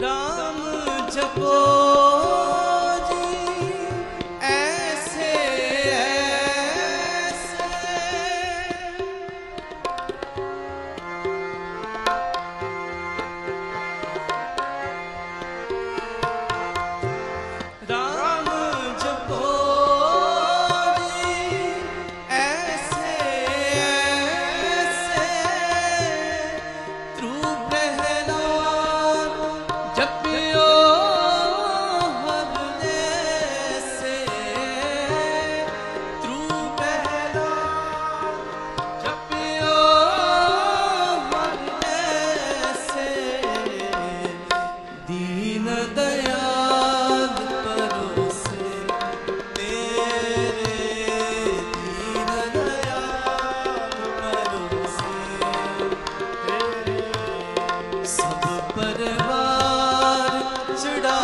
ਰਾਮ ਜਪੋ। ਸਭ ਪਰਵਾਰ ਚੜਾ